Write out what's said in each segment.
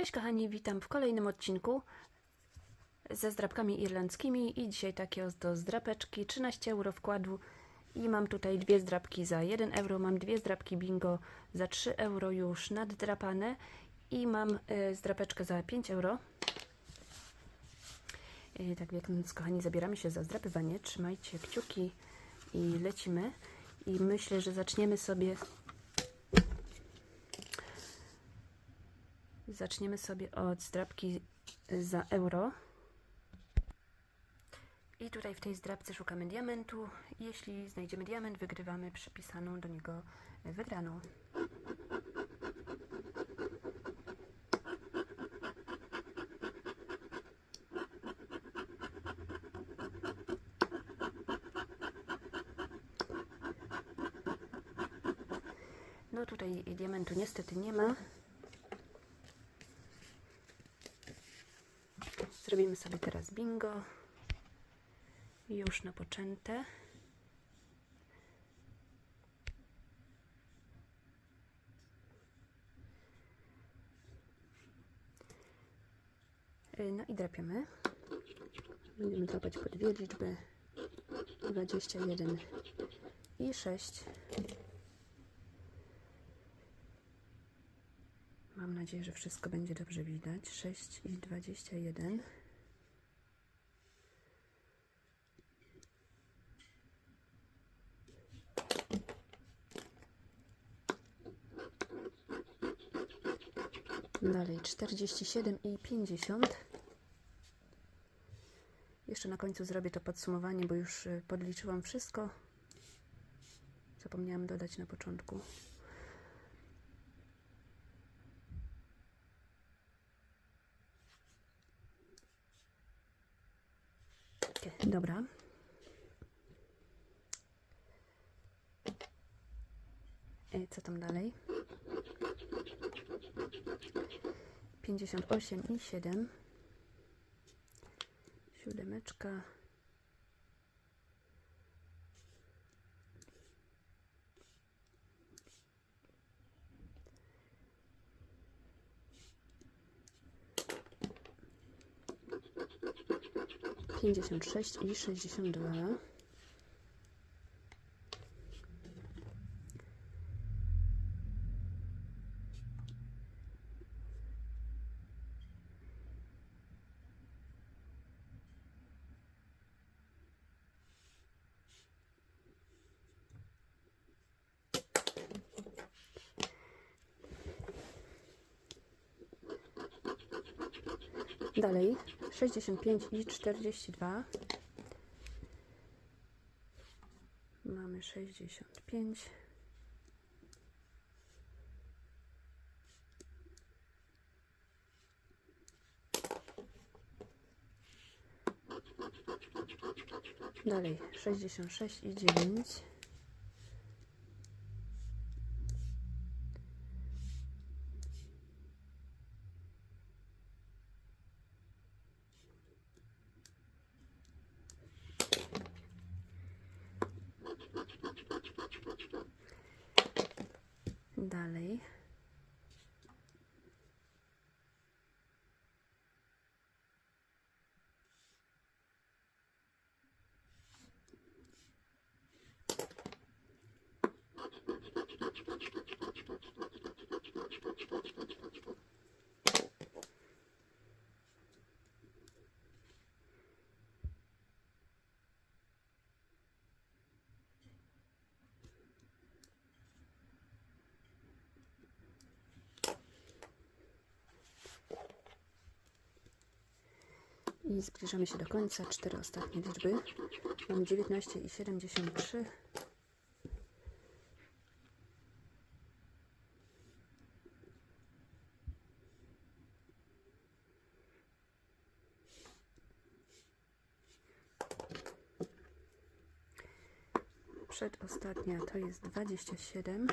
Cześć kochani, witam w kolejnym odcinku ze zdrapkami irlandzkimi i dzisiaj takie oto zdrapeczki, 13 euro wkładu i mam tutaj dwie zdrapki za 1 euro, mam dwie zdrapki bingo za 3 euro już naddrapane i mam y, zdrapeczkę za 5 euro. Y, tak więc kochani, zabieramy się za zdrapywanie, trzymajcie kciuki i lecimy. I myślę, że zaczniemy sobie Zaczniemy sobie od zdrabki za euro. I tutaj w tej zdrabce szukamy diamentu. Jeśli znajdziemy diament, wygrywamy przypisaną do niego wygraną. No tutaj diamentu niestety nie ma. Zrobimy sobie teraz bingo. Już napoczęte. Y, No i drapiemy. Będziemy drapać po dwie liczby. 21 i 6. Mam nadzieję, że wszystko będzie dobrze widać. 6 i 21. Dalej 47 i 50. Jeszcze na końcu zrobię to podsumowanie, bo już y, podliczyłam wszystko. Zapomniałam dodać na początku. Dobra. E, Co tam dalej? 58 i 7. Siódemeczka. Pięćdziesiąt sześć i sześćdziesiąt dwa. Dalej 65 i 42. Mamy 65. Dalej 66 i 9. Dalej. I zbliżamy się do końca. Cztery ostatnie liczby. Mam 19 i 73. Przedostatnia to jest 27.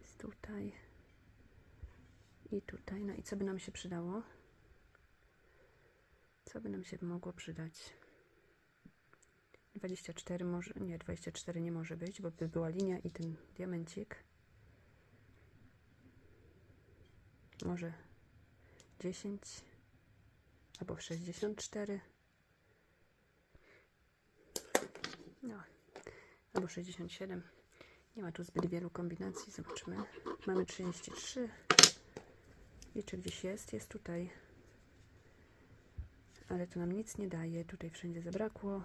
Jest tutaj i tutaj. No i co by nam się przydało? Co by nam się mogło przydać? 24 może, nie, 24 nie może być, bo by była linia i ten diamencik. może 10 albo 64 no, albo 67 nie ma tu zbyt wielu kombinacji zobaczymy mamy 33 liczę gdzieś jest, jest tutaj ale to nam nic nie daje tutaj wszędzie zabrakło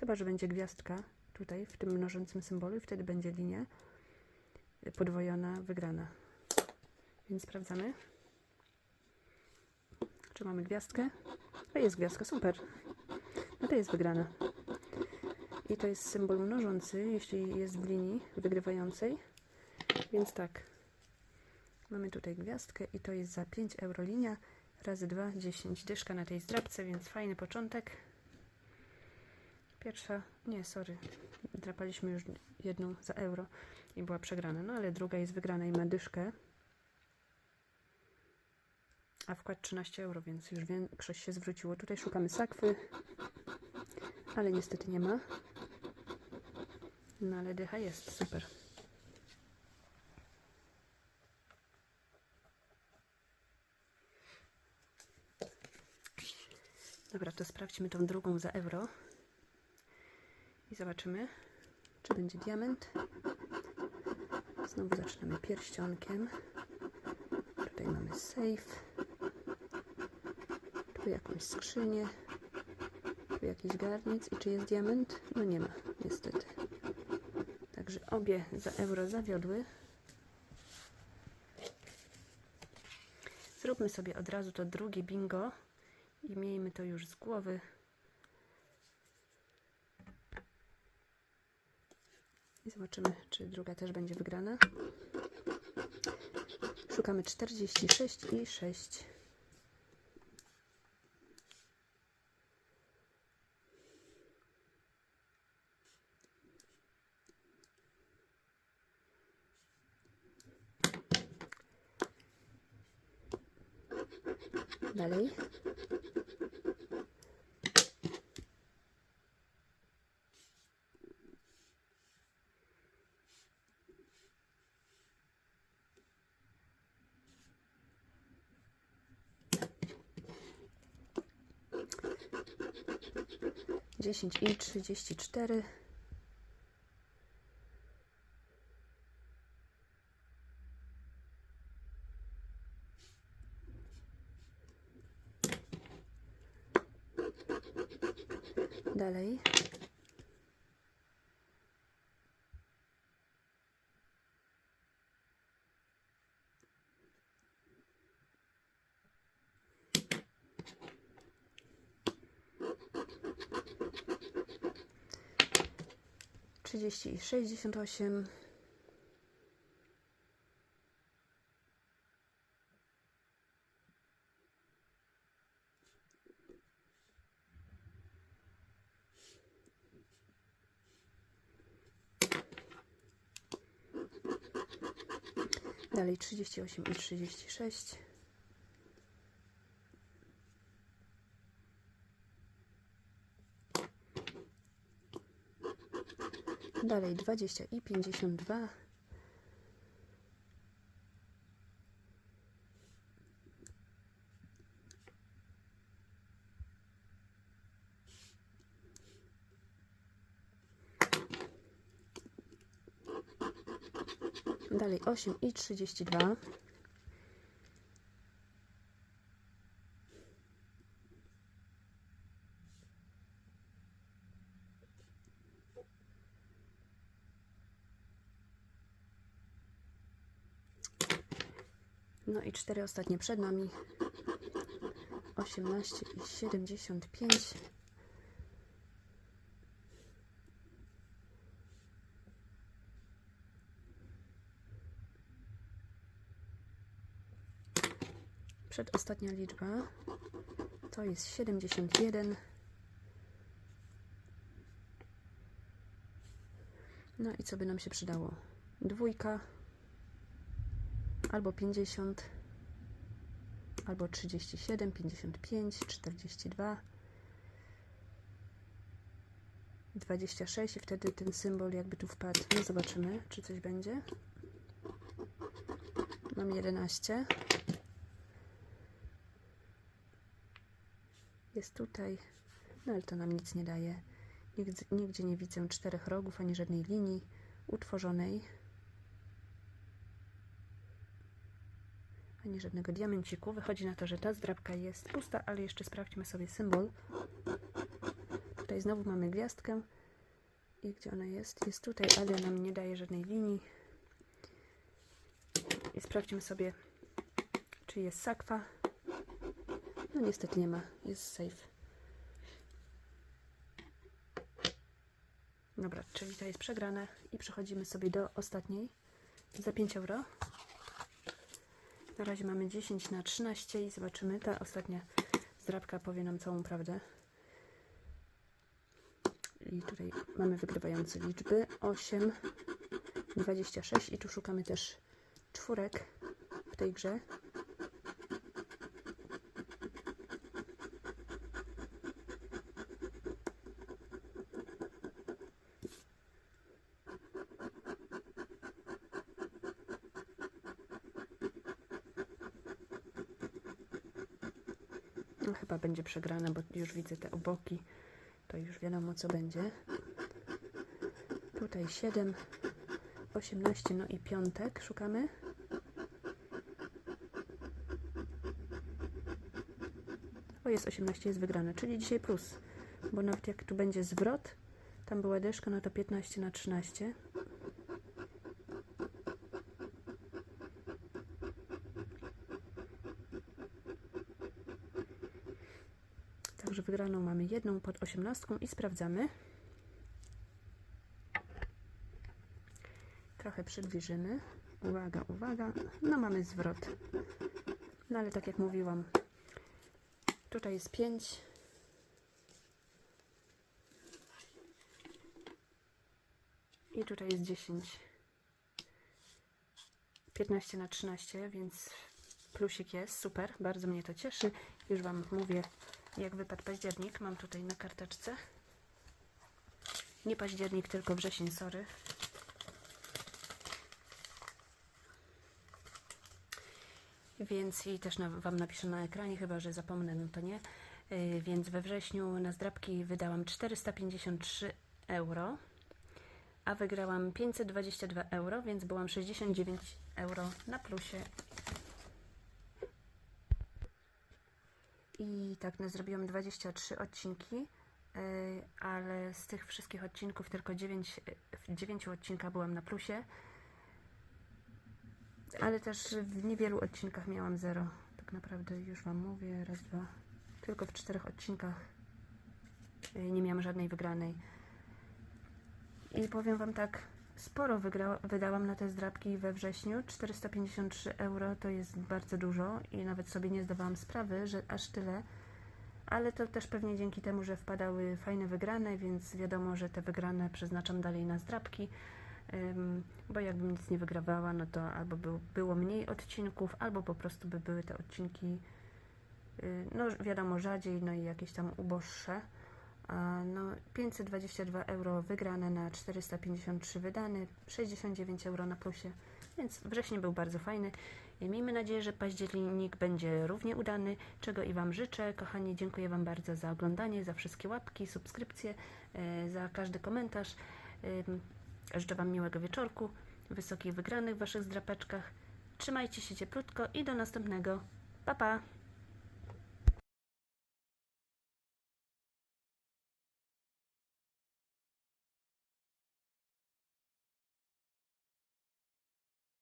chyba, że będzie gwiazdka tutaj w tym mnożącym symbolu i wtedy będzie linia podwojona, wygrana więc sprawdzamy czy mamy gwiazdkę? A jest gwiazdka, super. No to jest wygrana. I to jest symbol mnożący, jeśli jest w linii wygrywającej. Więc tak. Mamy tutaj gwiazdkę i to jest za 5 euro linia. Razy 2, 10 dyszka na tej zdrabce, więc fajny początek. Pierwsza, nie, sorry, drapaliśmy już jedną za euro i była przegrana, no ale druga jest wygrana i ma dyszkę. A wkład 13 euro, więc już większość się zwróciło. Tutaj szukamy sakwy, ale niestety nie ma. No ale dycha jest, super. Dobra, to sprawdźmy tą drugą za euro. I zobaczymy, czy będzie diament. Znowu zaczynamy pierścionkiem. Tutaj mamy safe. Tu jakąś skrzynię. Tu jakiś garnic. I czy jest diament? No nie ma, niestety. Także obie za euro zawiodły. Zróbmy sobie od razu to drugie bingo i miejmy to już z głowy. I zobaczymy, czy druga też będzie wygrana. Szukamy 46 i 6. Dalej. 10 i 34 30 i 68. Dalej trzydzieści osiem i trzydzieści sześć. Dalej 20 i 52. Dalej 8 i 32. cztery ostatnie przed nami. 18 i 75. Przedostatnia liczba to jest 71. No i co by nam się przydało? Dwójka, albo 50, albo 37, 55, 42, 26 i wtedy ten symbol jakby tu wpadł. No zobaczymy, czy coś będzie. Mam 11. Jest tutaj, no ale to nam nic nie daje. Nigdzie, nigdzie nie widzę czterech rogów ani żadnej linii utworzonej. Ani żadnego diamenciku. Wychodzi na to, że ta zdrabka jest pusta, ale jeszcze sprawdźmy sobie symbol. Tutaj znowu mamy gwiazdkę. I gdzie ona jest? Jest tutaj, ale nam nie daje żadnej linii. I sprawdźmy sobie, czy jest sakwa. No niestety nie ma. Jest safe. Dobra, czyli to jest przegrane i przechodzimy sobie do ostatniej za 5 euro. Na razie mamy 10 na 13 i zobaczymy. Ta ostatnia zdrabka powie nam całą prawdę. I tutaj mamy wygrywające liczby 8, 26 i tu szukamy też czwórek w tej grze. No chyba będzie przegrane, bo już widzę te oboki. To już wiadomo co będzie. Tutaj 7, 18, no i piątek szukamy. O, jest 18, jest wygrane, czyli dzisiaj plus. Bo nawet jak tu będzie zwrot, tam była dyszka, no to 15 na 13. Także wygraną mamy jedną pod 18 i sprawdzamy. Trochę przybliżymy. Uwaga, uwaga. No mamy zwrot. No ale tak jak mówiłam, tutaj jest 5. I tutaj jest 10. 15 na 13, więc plusik jest, super, bardzo mnie to cieszy. Już Wam mówię, jak wypadł październik. Mam tutaj na karteczce. Nie październik, tylko wrzesień, sorry. Więc i też na, Wam napiszę na ekranie, chyba że zapomnę, no to nie. Yy, więc we wrześniu na zdrabki wydałam 453 euro, a wygrałam 522 euro, więc byłam 69 euro na plusie. I tak, no, zrobiłam 23 odcinki, yy, ale z tych wszystkich odcinków tylko 9, w 9 odcinkach byłam na plusie. Ale też w niewielu odcinkach miałam 0. Tak naprawdę już Wam mówię, raz, dwa. Tylko w czterech odcinkach yy, nie miałam żadnej wygranej. I powiem Wam tak, sporo wygra, wydałam na te zdrabki we wrześniu. 453 euro to jest bardzo dużo i nawet sobie nie zdawałam sprawy, że aż tyle. Ale to też pewnie dzięki temu, że wpadały fajne wygrane, więc wiadomo, że te wygrane przeznaczam dalej na zdrabki. Bo jakbym nic nie wygrawała, no to albo był, było mniej odcinków, albo po prostu by były te odcinki, yy, no wiadomo, rzadziej, no i jakieś tam uboższe. No 522 euro wygrane na 453 wydane, 69 euro na plusie, więc wrzesień był bardzo fajny. Miejmy nadzieję, że październik będzie równie udany, czego i Wam życzę. Kochani, dziękuję Wam bardzo za oglądanie, za wszystkie łapki, subskrypcje, yy, za każdy komentarz. Yy, życzę Wam miłego wieczorku, wysokich wygranych w Waszych zdrapeczkach. Trzymajcie się cieplutko i do następnego. Pa, pa!